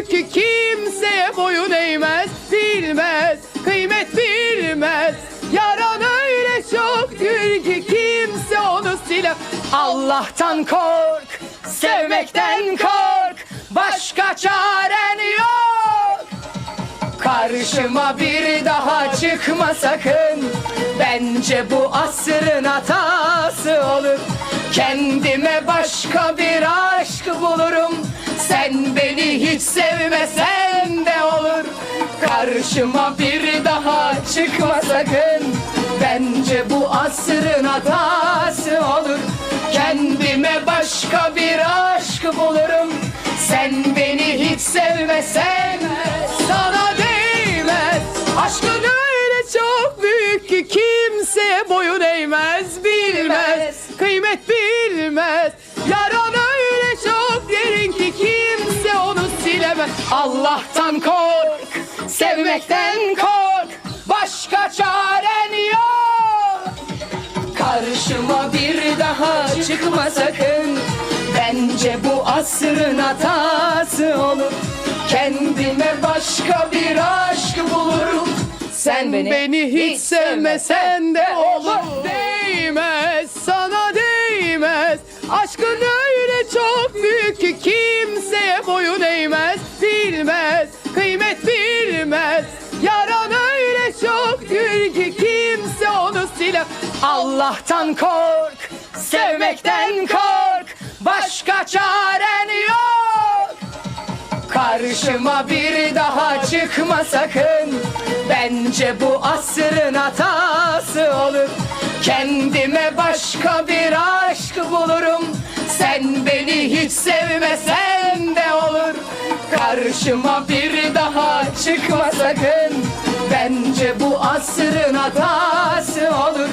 Çünkü kimseye boyun eğmez bilmez kıymet bilmez. Yaran öyle çoktur ki kimse onu siler. Allah'tan kork sevmekten kork Başka çaren yok. Karşıma bir daha çıkma sakın. Bence bu asrın hatası olur. Kendime başka bir aşk bulurum. Sen beni hiç sevmesen de olur. Karşıma bir daha çıkma sakın. Bence bu asrın hatası olur. Kendime başka bir aşk bulurum. Sen beni hiç sevmesen Sana değmez. Aşkın öyle çok büyük ki Kimseye boyun eğmez. Bilmez Allah'tan kork Sevmekten kork. Başka çaren yok. Karşıma bir daha çıkma sakın. Bence bu asrın hatası olur. Kendime başka bir aşk bulurum. Sen beni, hiç sevmesen de olur. Değmez sana değmez. Aşkın öyle çok büyük ki Kimseye boyun kıymet bilmez. Yaran öyle çok büyük ki Kimse onu silemez Allah'tan kork Sevmekten kork. Başka çaren yok. Karşıma bir daha çıkma sakın. Bence bu asrın hatası olur. Kendime başka bir aşk bulurum. Sen beni hiç sevmesen Karşıma bir daha çıkma sakın. Bence bu asrın hatası olur.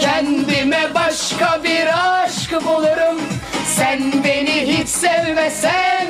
Kendime başka bir aşk bulurum. Sen beni hiç sevmesen